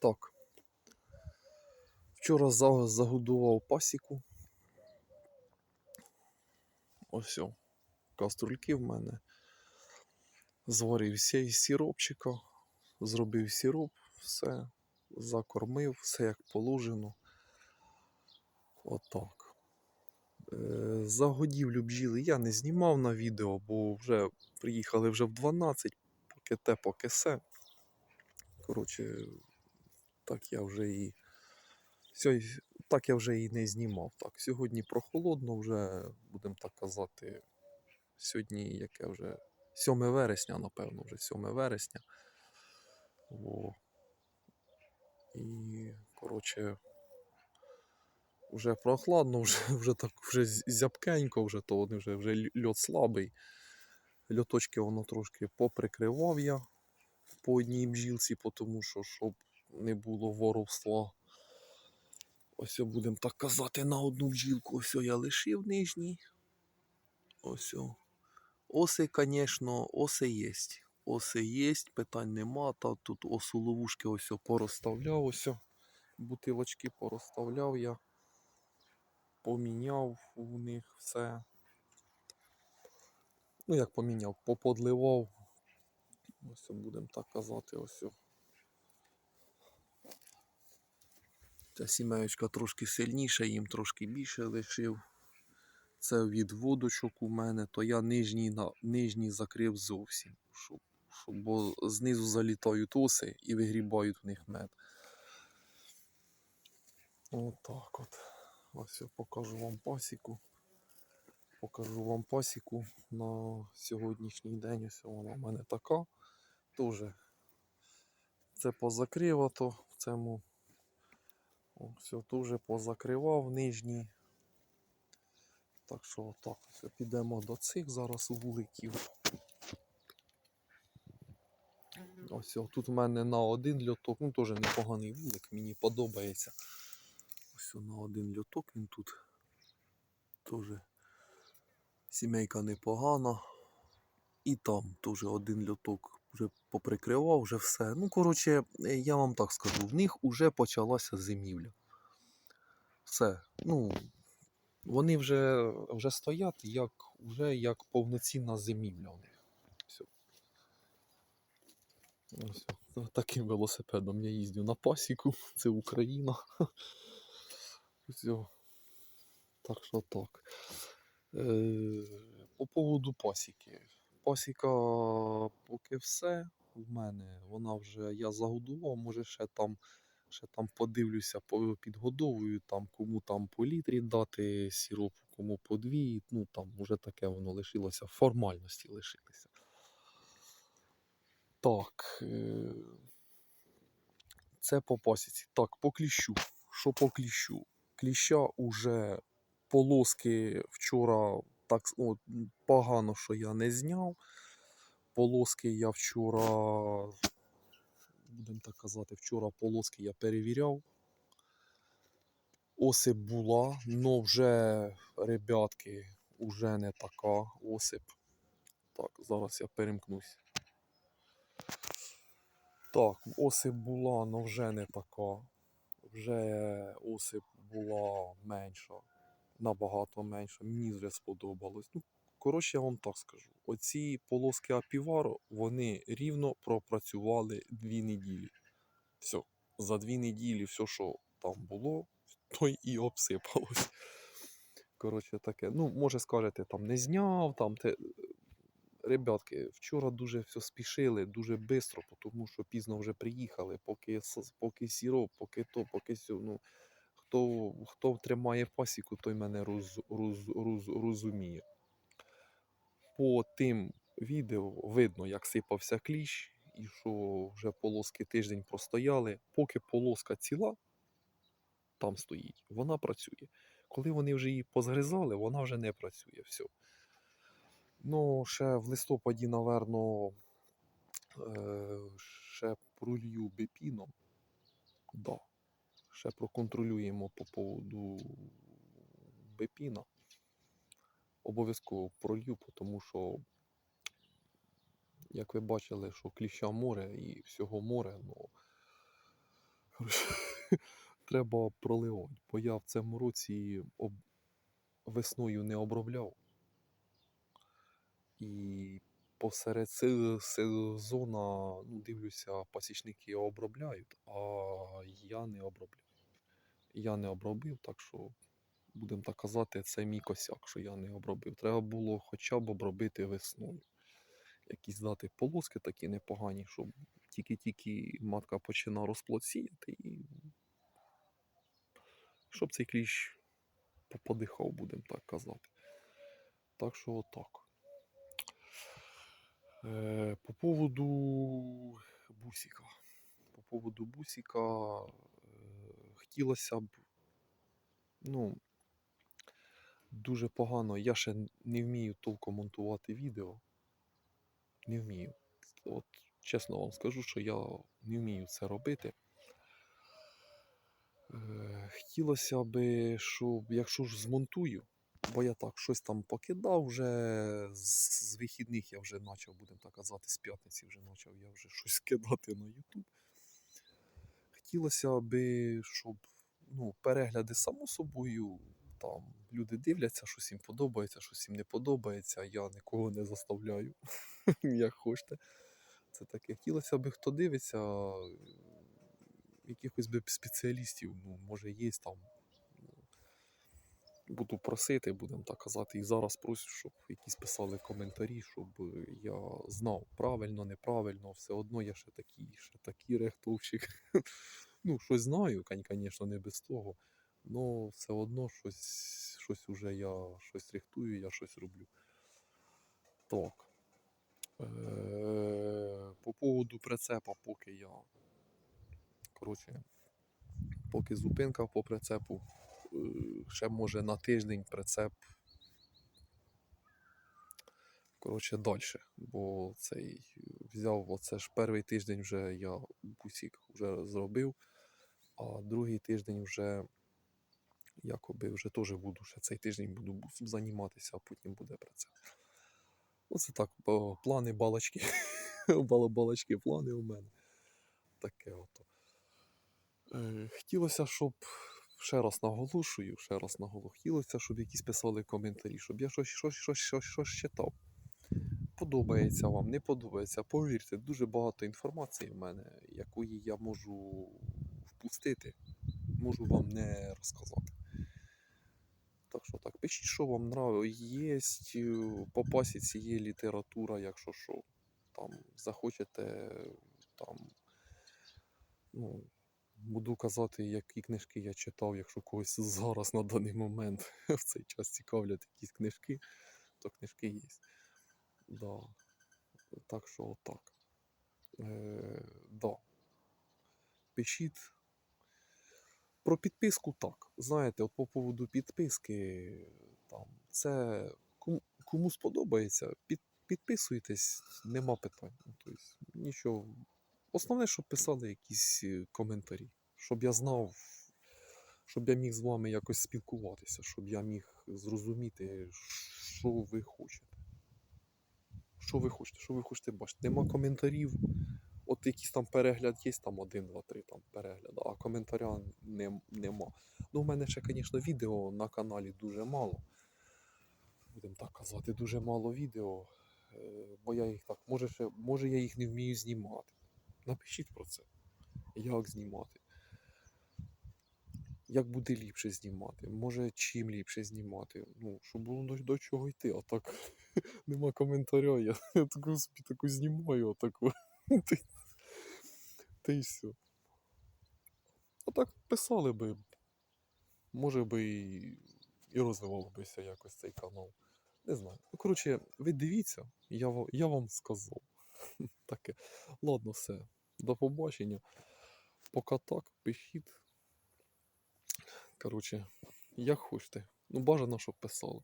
Так. Вчора загодував пасіку. Ось о, каструльки в мене. Зварив сі- сіропчика, зробив сіроп, все, закормив, все як положено. Отак. Е, Загодівлю бджіли я не знімав на відео, бо вже приїхали вже в 12, поки те, поки се. Коротше, так я вже і. Так я вже і не знімав. Так, сьогодні прохолодно, вже будемо так казати. Сьогодні яке вже 7 вересня, напевно, вже 7 вересня. О. І, коротше, вже прохладно, вже, вже так вже зябкенько, вже то вже, вже льот слабий. Льоточки воно трошки поприкривав я по одній бджілці, тому що щоб не було воровства. Ось будемо так казати на одну бджілку. Ось я лишив нижній. Ось. Оси, звісно, оси є. Оси є, питань нема. Та тут осу ловушки ось порозставляв. Ось бутилочки порозставляв я. Поміняв у них все. Ну, як поміняв, поподливав. Ось будемо так казати, ось. Ця сімеєчка трошки сильніша, їм трошки більше лишив. Це від водочок у мене, то я нижній, нижній закрив зовсім. Щоб, щоб, бо знизу залітають оси і вигрібають в них мед. Отак от. Ось я покажу вам пасіку. Покажу вам пасіку на сьогоднішній день. Ось вона в мене така. Тоже це позакривато в цьому. Все, теж позакривав нижній. Так що отак. Підемо до цих зараз вуликів. Ось тут в мене на один льоток, ну теж непоганий вулик, мені подобається. Ось на один льоток він тут. Теж сімейка непогана. І там теж один льоток вже поприкривав, вже все. Ну, коротше, е, я вам так скажу, в них вже почалася зимівля. Все. Ну, вони вже, вже стоять як, вже як повноцінна зимівля у них. Все. Ось, о, таким велосипедом я їздю на пасіку, це Україна. Все. Так що так. Е, по поводу пасіки. Пасіка поки все в мене. Вона вже я загодував, може ще там, ще там подивлюся, підгодовую, там, кому там по літрі дати сіропу, кому по дві. Ну там вже таке воно лишилося, формальності лишилися. Так. Е, це по пасіці. Так, по кліщу. Що по кліщу? Кліща уже полоски вчора так о, погано, що я не зняв. Полоски я вчора, будемо так казати, вчора полоски я перевіряв. Осип була, але вже, ребятки, вже не така осип. Так, зараз я перемкнусь. Так, осип була, але вже не така. Вже осип була менша, набагато менша. Мені вже сподобалось. Ну, коротше, я вам так скажу. Оці полоски Апіваро, вони рівно пропрацювали дві неділі. Все. За дві неділі все, що там було, то і обсипалось. Коротше, таке. Ну, може, скажете, там не зняв, там те. Ребятки, вчора дуже все спішили, дуже швидко, тому що пізно вже приїхали, поки, поки сіроп, поки то, поки сьо. Ну, хто, хто тримає пасіку, той мене роз, роз, роз, розуміє. По тим відео видно, як сипався кліщ, і що вже полоски тиждень простояли. Поки полоска ціла, там стоїть, вона працює. Коли вони вже її позгризали, вона вже не працює. Все. Ну, ще в листопаді, наверно, е, ще пролью бепіном. Да. Ще проконтролюємо по поводу бепіна. Обов'язково пролью, тому що Як ви бачили, що кліща море і всього море, ну треба проливати. Бо я в цьому році об... весною не обробляв. І посеред се- сезону, ну, дивлюся, пасічники обробляють, а я не обробляю. Я не обробив, так що, будемо так казати, це мій косяк, що я не обробив. Треба було хоча б обробити весною. Якісь дати полоски такі непогані, щоб тільки-тільки матка починає розплод і щоб цей кліщ по- подихав, будемо так казати. Так що отак. Е, по поводу бусика. По поводу бусика хотілося б, ну, дуже погано. Я ще не вмію толком монтувати відео. Не вмію. От чесно вам скажу, що я не вмію це робити. Е, хотілося б, щоб якщо ж змонтую, бо я так щось там покидав вже з, з вихідних я вже почав, будемо так казати, з п'ятниці вже почав я вже щось кидати на YouTube. Хотілося би, щоб ну, перегляди само собою, там люди дивляться, щось їм подобається, щось їм не подобається. Я нікого не заставляю, як хочете. Це таке. Хотілося би, хто дивиться, якихось би спеціалістів, ну, може, є там. Буду просити, будемо так казати. І зараз прошу, щоб якісь писали коментарі, щоб е, я знав правильно, неправильно, все одно я ще такий, ще такий рехтовщик. Ну, щось знаю, звісно, не без того. але все одно щось, щось уже я щось рихтую, я щось роблю. Так. Е, По поводу прицепа, поки я. Коротше, поки зупинка по прицепу, ще може на тиждень прицеп. Коротше, далі. Бо цей взяв, оце ж перший тиждень вже я бусік вже зробив, а другий тиждень вже якоби вже теж буду ще цей тиждень буду займатися, а потім буде прицеп. Оце так, плани, балочки. Балабалочки, плани у мене. Таке ото. Е, хотілося, щоб ще раз наголошую, ще раз наголошую, хотілося, щоб якісь писали коментарі, щоб я щось, щось, щось, щось, щось читав. Подобається вам, не подобається. Повірте, дуже багато інформації в мене, якої я можу впустити, можу вам не розказати. Так що так, пишіть, що вам нравиться. Є по пасіці є література, якщо що. Там захочете, там, ну, буду казати, які книжки я читав, якщо когось зараз на даний момент в цей час цікавлять якісь книжки, то книжки є. Да. Так що отак. Е, да. Пишіть. Про підписку так. Знаєте, от по поводу підписки, там, це кому, кому сподобається, під, підписуйтесь, нема питань. Тобто, нічого. Основне, щоб писали якісь е, коментарі, щоб я знав, щоб я міг з вами якось спілкуватися, щоб я міг зрозуміти, що ви хочете. Що ви хочете, що ви хочете бачити. Нема коментарів. От якийсь там перегляд є, там один, два, три там перегляд, а коментаря не, нема. Ну, у мене ще, звісно, відео на каналі дуже мало. Будемо так казати, дуже мало відео. Е, Бо я їх так, може, ще, може я їх не вмію знімати. Напишіть про це. Як знімати. Як буде ліпше знімати? Може, чим ліпше знімати? Ну, щоб було до, до чого йти, а так нема коментаря. Я, таку собі таку знімаю, отаку. Та й- Та все. А так писали би. Може би і, і розвивав бися якось цей канал. Не знаю. Ну, коротше, ви дивіться, я, я вам сказав. Таке. Ладно, все. До побачення. Поки так, пишіть. Коротше, як хочете. Ну, бажано, щоб писали.